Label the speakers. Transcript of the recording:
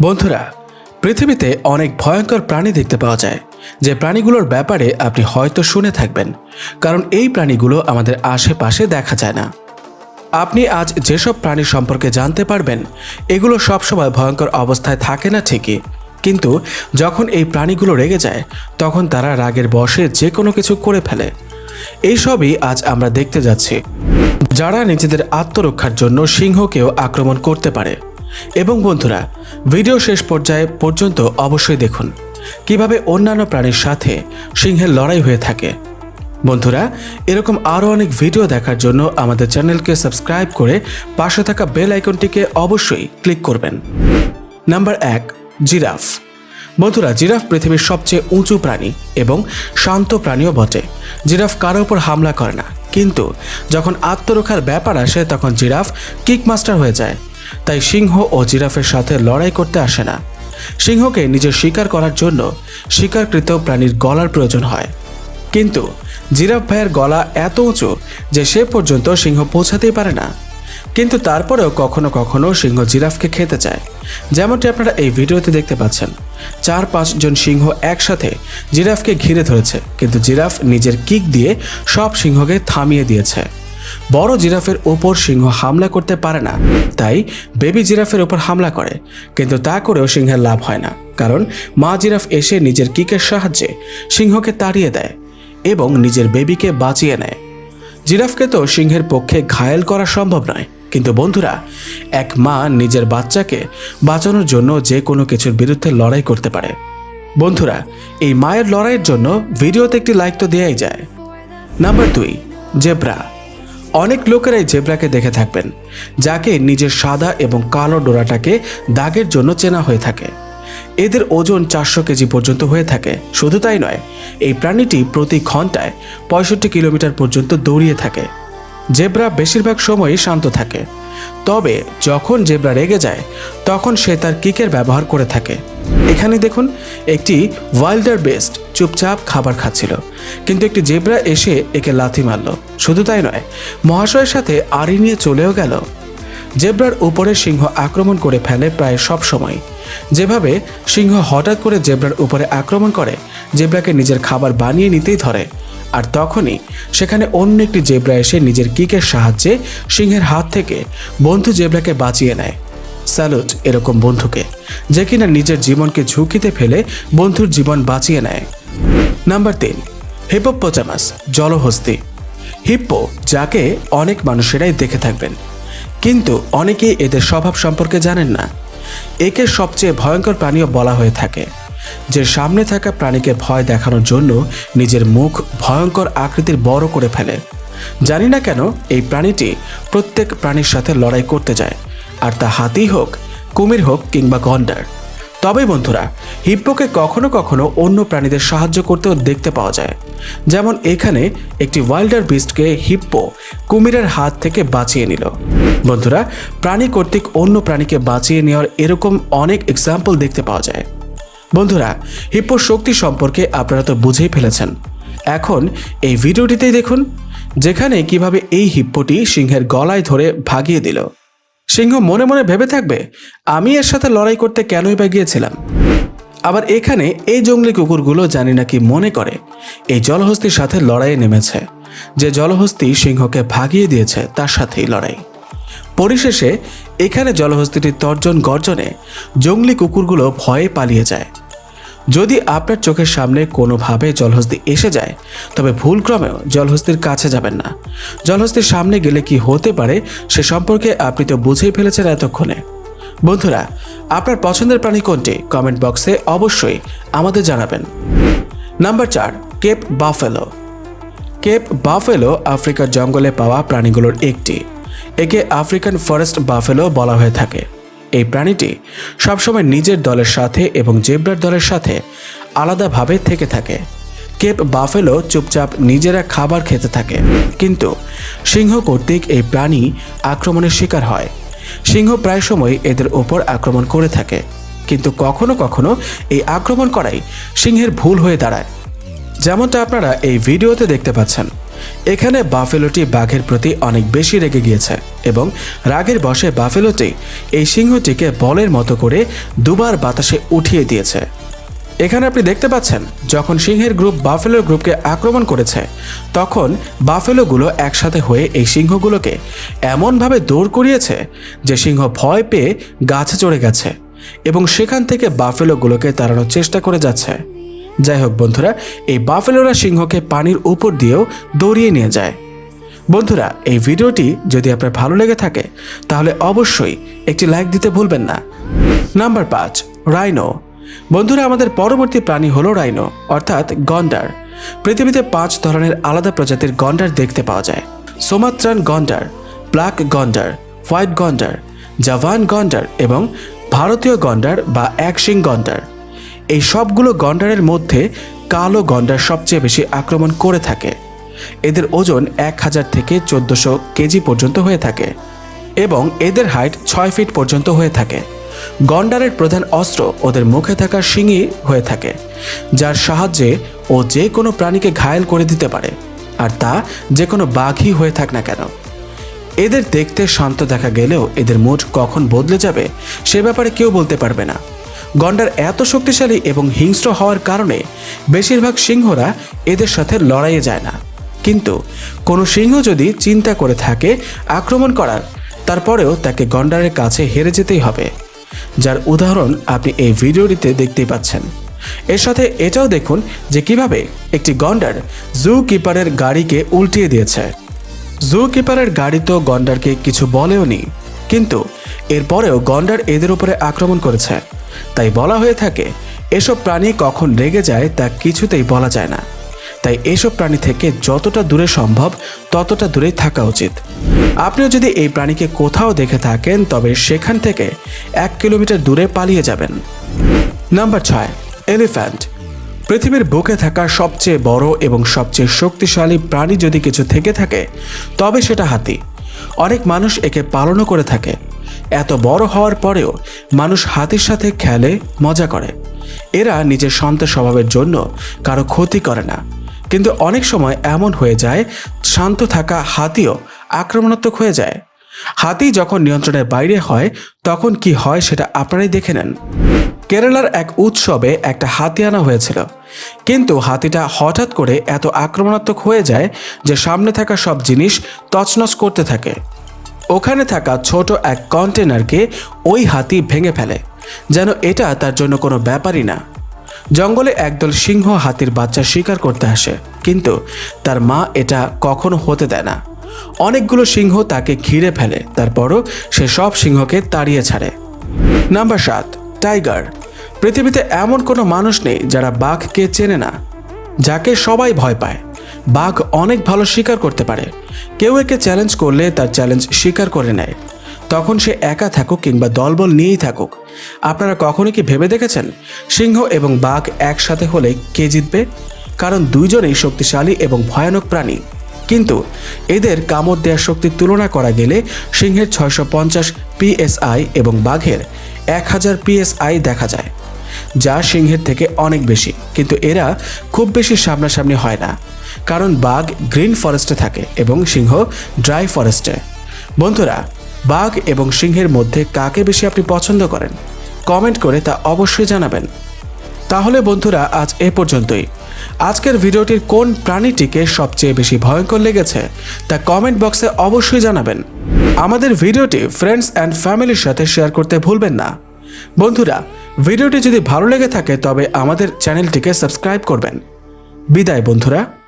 Speaker 1: বন্ধুরা, পৃথিবীতে অনেক ভয়ঙ্কর প্রাণী দেখতে পাওয়া যায়, যে প্রাণীগুলোর ব্যাপারে আপনি হয়তো শুনে থাকবেন, কারণ এই প্রাণীগুলো আমাদের আশেপাশে দেখা যায় না। আপনি আজ যেসব প্রাণী সম্পর্কে জানতে পারবেন, এগুলো সবসময় ভয়ঙ্কর অবস্থায় থাকে না ঠিকই, কিন্তু যখন এই প্রাণীগুলো রেগে যায়, তখন তারা রাগের বশে যে কোনো কিছু করে ফেলে। এইসবই আজ আমরা দেখতে যাচ্ছি। যারা নিজেদের আত্মরক্ষার জন্য সিংহকেও আক্রমণ করতে পারে এবং বন্ধুরা, ভিডিও শেষ পর্যায়ে পর্যন্ত অবশ্যই দেখুন। কীভাবে অন্যান্য প্রাণীর সাথে সিংহের লড়াই হয়ে থাকে। বন্ধুরা, এরকম আরও অনেক ভিডিও দেখার জন্য আমাদের চ্যানেলকে সাবস্ক্রাইব করে পাশে থাকা বেল আইকনটিকে অবশ্যই ক্লিক করবেন। নাম্বার এক, জিরাফ। বন্ধুরা, জিরাফ পৃথিবীর সবচেয়ে উঁচু প্রাণী এবং শান্ত প্রাণীও বটে। জিরাফ কারও উপর হামলা করে না। কিন্তু যখন আত্মরক্ষার ব্যাপার আসে, তখন জিরাফ কিকমাস্টার হয়ে যায়। তাই সিংহ ও জিরাফের সাথে লড়াই করতে আসে না। সিংহকে নিজের শিকার করার জন্য শিকারকৃত প্রাণীর গলার প্রয়োজন হয়। কিন্তু জিরাফ ভাইয়ের গলা এত উঁচু যে সে পর্যন্ত সিংহ পৌঁছাতেই পারে না। কিন্তু তারপরেও কখনো কখনো সিংহ জিরাফকে খেতে চায়। যেমনটি আপনারা এই ভিডিওতে দেখতে পাচ্ছেন। চার পাঁচজন সিংহ একসাথে জিরাফকে ঘিরে ধরেছে। কিন্তু জিরাফ নিজের কিক দিয়ে সব সিংহকে থামিয়ে দিয়েছে। বড় জিরাফের ওপর সিংহ হামলা করতে পারে না। তাই বেবি জিরাফের ওপর হামলা করে। কিন্তু তা করেও সিংহের লাভ হয় না। কারণ মা জিরাফ এসে নিজের কিকের সাহায্যে সিংহকে তাড়িয়ে দেয় এবং নিজের বেবিকে বাঁচিয়ে নেয়। জিরাফকে তো সিংহের পক্ষে ঘায়েল করা সম্ভব নয়। কিন্তু বন্ধুরা, এক মা নিজের বাচ্চাকে বাঁচানোর জন্য যে কোনো কিছুর বিরুদ্ধে লড়াই করতে পারে। বন্ধুরা, এই মায়ের লড়াইয়ের জন্য ভিডিওতে একটি লাইক তো দেয়াই যায়। নাম্বার দুই জেব্রা। অনেক লোকেরাই জেব্রাকে দেখে থাকবেন, যাকে নিজের সাদা এবং কালো ডোরাটাকে দাগের জন্য চেনা হয়ে থাকে। এদের ওজন চারশো কেজি পর্যন্ত হয়ে থাকে। শুধু তাই নয়, এই প্রাণীটি প্রতি ঘন্টায় পঁয়ষট্টি কিলোমিটার পর্যন্ত দৌড়িয়ে থাকে। জেব্রা বেশিরভাগ সময়ই শান্ত থাকে। তবে যখন জেব্রা রেগে যায়, তখন সে তার কিকের ব্যবহার করে থাকে। এখানে দেখুন, একটি ওয়াইল্ডার বেস্ট চুপচাপ খাবার খাচ্ছিল, কিন্তু একটি জেব্রা এসে একে লাথি মারল। শুধু তাই নয়, মহাশয়ের সাথে আড়ি নিয়ে চলেও গেল। জেব্রার উপরে সিংহ আক্রমণ করে ফেলে প্রায় সব সময়। যেভাবে সিংহ হঠাৎ করে জেব্রার উপরে আক্রমণ করে, জেব্রাকে নিজের খাবার বানিয়ে নিতেই ধরে। আর তখনই সেখানে অন্য একটি জেব্রা এসে নিজের কিকের সাহায্যে সিংহের হাত থেকে বন্ধু জেব্রাকে বাঁচিয়ে নেয়। স্যালুট এরকম বন্ধুকে, যে কিনা নিজের জীবনকে ঝুঁকিতে ফেলে বন্ধুর জীবন বাঁচিয়ে নেয়। নাম্বার তিন, হিপোপোটামাস, জলহস্তি। হিপ্পো, যাকে অনেক মানুষেরাই দেখে থাকবেন, কিন্তু অনেকেই এদের স্বভাব সম্পর্কে জানেন না। একে সবচেয়ে ভয়ঙ্কর প্রাণীও বলা হয়ে থাকে, যে সামনে থাকা প্রাণীকে ভয় দেখানোর জন্য নিজের মুখ ভয়ঙ্কর আকৃতির বড় করে ফেলে। জানি না কেন এই প্রাণীটি প্রত্যেক প্রাণীর সাথে লড়াই করতে যায় আর তা হাতি হোক, কুমির হোক কিংবা গন্ডার। তবে বন্ধুরা, হিপ্পোকে কখনো কখনো অন্য প্রাণীদের সাহায্য করতেও দেখতে পাওয়া যায়। যেমন এখানে একটি ওয়াইল্ডার বিস্টকে হিপ্পো কুমিরের হাত থেকে বাঁচিয়ে নিল। বন্ধুরা, প্রাণী কর্তৃক অন্য প্রাণীকে বাঁচিয়ে নেওয়ার এরকম অনেক এক্সাম্পল দেখতে পাওয়া যায়। বন্ধুরা হিপ্পোর শক্তি সম্পর্কে আপনারা তো বুঝেই ফেলেছেন। এখন এই ভিডিওটিতেই দেখুন, যেখানে কীভাবে এই হিপ্পোটি সিংহের গলায় ধরে ভাগিয়ে দিল। সিংহ মনে মনে ভেবে থাকবে, আমি এর সাথে লড়াই করতে কেনই বা গিয়েছিলাম। আবার এখানে এই জঙ্গলি কুকুরগুলো জানি না কি মনে করে। এই জলহস্তির সাথে লড়াইয়ে নেমেছে। যে জলহস্তি সিংহকে ভাগিয়ে দিয়েছে, তার সাথেই লড়াই। পরিশেষে এখানে জলহস্তিটির তর্জন গর্জনে জঙ্গলি কুকুরগুলো ভয়ে পালিয়ে যায়। যদি আপনার চোখের সামনে কোনোভাবে জলহস্তি এসে যায়, তবে ভুলক্রমেও জলহস্তির কাছে যাবেন না। জলহস্তির সামনে গেলে কি হতে পারে সে সম্পর্কে আপনি তো বুঝেই ফেলেছেন এতক্ষণে। বন্ধুরা, আপনার পছন্দের প্রাণী কোনটি? কমেন্ট বক্সে অবশ্যই আমাদের জানাবেন। নাম্বার চার, কেপ বাফেলো। কেপ বাফেলো আফ্রিকার জঙ্গলে পাওয়া প্রাণীগুলোর একটি। একে আফ্রিকান ফরেস্ট বাফেলো বলা হয়ে থাকে। এই প্রাণীটি সবসময় নিজের দলের সাথে এবং জেব্রার দলের সাথে আলাদাভাবে থেকে থাকে। কেপ বাফেলো চুপচাপ নিজেরা খাবার খেতে থাকে, কিন্তু সিংহ কর্তৃক এই প্রাণী আক্রমণের শিকার হয়। সিংহ প্রায় সময় এদের ওপর আক্রমণ করে থাকে, কিন্তু কখনো কখনো এই আক্রমণ করাই সিংহের ভুল হয়ে দাঁড়ায়। যেমনটা আপনারা এই ভিডিওতে দেখতে পাচ্ছেন। এখানে বাফেলোটি বাঘের প্রতি অনেক বেশি রেগে গিয়েছে এবং রাগের বশে বাফেলোটি এই সিংহটিকে বলের মতো করে দুবার বাতাসে উঠিয়ে দিয়েছে। এখানে আপনি দেখতে পাচ্ছেন, যখন সিংহের গ্রুপ বাফেলো গ্রুপকে আক্রমণ করেছে, তখন বাফেলোগুলো একসাথে হয়ে এই সিংহগুলোকে এমনভাবে দৌড় করিয়েছে যে সিংহ ভয় পেয়ে গাছে চড়ে গেছে এবং সেখান থেকে বাফেলোগুলোকে তাড়ানোর চেষ্টা করে যাচ্ছে। যাই হোক বন্ধুরা, এই বাফেলোরা সিংহকে পানির উপর দিয়েও দৌড়িয়ে নিয়ে যায়। বন্ধুরা, এই ভিডিওটি যদি আপনার ভালো লেগে থাকে, তাহলে অবশ্যই একটি লাইক দিতে ভুলবেন না। নাম্বার পাঁচ, রাইনো। বন্ধুরা, আমাদের পরবর্তী প্রাণী হলো রাইনো, অর্থাৎ গন্ডার। পৃথিবীতে পাঁচ ধরনের আলাদা প্রজাতির গন্ডার দেখতে পাওয়া যায়। সোমাত্রান গন্ডার, ব্ল্যাক গন্ডার, হোয়াইট গন্ডার, জাভান গন্ডার এবং ভারতীয় গন্ডার বা একশিং গন্ডার। এই সবগুলো গন্ডারের মধ্যে কালো গন্ডার সবচেয়ে বেশি আক্রমণ করে থাকে। এদের ওজন এক হাজার থেকে চোদ্দশো কেজি পর্যন্ত হয়ে থাকে এবং এদের হাইট ছয় ফিট পর্যন্ত হয়ে থাকে। গন্ডারের প্রধান অস্ত্র ওদের মুখে থাকা শিঙি হয়ে থাকে, যার সাহায্যে ও যে কোনো প্রাণীকে ঘায়েল করে দিতে পারে, আর তা যে কোনো বাঘই হয়ে থাক না কেন। এদের দেখতে শান্ত দেখা গেলেও এদের মুড কখন বদলে যাবে সে ব্যাপারে কেউ বলতে পারবে না। গন্ডার এত শক্তিশালী এবং হিংস্র হওয়ার কারণে বেশিরভাগ সিংহরা এদের সাথে লড়াইয়ে যায় না। কিন্তু কোনো সিংহ যদি চিন্তা করে থাকে আক্রমণ করার, তারপরেও তাকে গন্ডারের কাছে হেরে যেতেই হবে। যার উদাহরণ আপনি এই ভিডিওটিতে দেখতেই পাচ্ছেন। এর সাথে এটাও দেখুন যে কীভাবে একটি গন্ডার জু কিপারের গাড়িকে উল্টিয়ে দিয়েছে। জু কিপারের গাড়ি তো গন্ডারকে কিছু বলেও নি কিন্তু এরপরেও গন্ডার এদের উপরে আক্রমণ করেছে। তাই বলা হয়ে থাকে, এসব প্রাণী কখন রেগে যায় তা কিছুতেই বলা যায় না। তাই এসব প্রাণী থেকে যতটা দূরে সম্ভব, ততটা দূরেই থাকা উচিত। আপনিও যদি এই প্রাণীকে কোথাও দেখে থাকেন, তবে সেখান থেকে এক কিলোমিটার দূরে পালিয়ে যাবেন। নাম্বার ছয়, এলিফ্যান্ট। পৃথিবীর বুকে থাকা সবচেয়ে বড় এবং সবচেয়ে শক্তিশালী প্রাণী যদি কিছু থেকে থাকে, তবে সেটা হাতি। অনেক মানুষ একে পালনও করে থাকে। এত বড় হওয়ার পরেও মানুষ হাতির সাথে খেলে, মজা করে। এরা নিজের শান্ত স্বভাবের জন্য কারও ক্ষতি করে না। কিন্তু অনেক সময় এমন হয়ে যায়, শান্ত থাকা হাতিও আক্রমণাত্মক হয়ে যায়। হাতি যখন নিয়ন্ত্রণের বাইরে হয়, তখন কি হয় সেটা আপনারাই দেখে নেন। কেরালার এক উৎসবে একটা হাতি আনা হয়েছিল। কিন্তু হাতিটা হঠাৎ করে এত আক্রমণাত্মক হয়ে যায় যে সামনে থাকা সব জিনিস তছনছ করতে থাকে। ওখানে থাকা ছোট এক কন্টেনারকে ওই হাতি ভেঙে ফেলে, যেন এটা তার জন্য কোনো ব্যাপারই না। জঙ্গলে একদল সিংহ হাতির বাচ্চা শিকার করতে আসে, কিন্তু তার মা এটা কখনো হতে দেয় না। অনেকগুলো সিংহ তাকে ঘিরে ফেলে, তারপরও সে সব সিংহকে তাড়িয়ে ছাড়ে। নাম্বার সাত, টাইগার। পৃথিবীতে এমন কোনো মানুষ নেই যারা বাঘকে চেনে না, যাকে সবাই ভয় পায়। বাঘ অনেক ভালো শিকার করতে পারে। কেউ একে চ্যালেঞ্জ করলে তার চ্যালেঞ্জ স্বীকার করে নেয়। তখন সে একা থাকুক কিংবা দলবল নিয়েই থাকুক। আপনারা কখনো কি ভেবে দেখেছেন? সিংহ এবং বাঘ একসাথে হলে কে জিতবে? কারণ দুইজনেই শক্তিশালী এবং ভয়ানক প্রাণী। কিন্তু এদের কামড় দেওয়ার শক্তির তুলনা করা গেলে সিংহের ছয়শো পঞ্চাশ পিএসআই এবং বাঘের এক হাজার পিএসআই দেখা যায়। যা সিংহের থেকে অনেক বেশি। কিন্তু এরা খুব বেশি সামনাসামনি হয় না। কারণ বাঘ গ্রিন ফরেস্টে থাকে এবং সিংহ ড্রাই ফরেস্টে। বন্ধুরা, বাঘ এবং সিংহের মধ্যে কাকে বেশি আপনি পছন্দ করেন? কমেন্ট করে তা অবশ্যই জানাবেন। তাহলে বন্ধুরা, আজ এ পর্যন্তই। আজকের ভিডিওটির কোন প্রাণীটিকে সবচেয়ে বেশি ভয়ঙ্কর লেগেছে, তা কমেন্ট বক্সে অবশ্যই জানাবেন। আমাদের ভিডিওটি ফ্রেন্ডস অ্যান্ড ফ্যামিলির সাথে শেয়ার করতে ভুলবেন না। বন্ধুরা ভিডিওটি যদি ভালো লেগে থাকে তবে আমাদের চ্যানেলটিকে সাবস্ক্রাইব করবেন। বিদায় বন্ধুরা।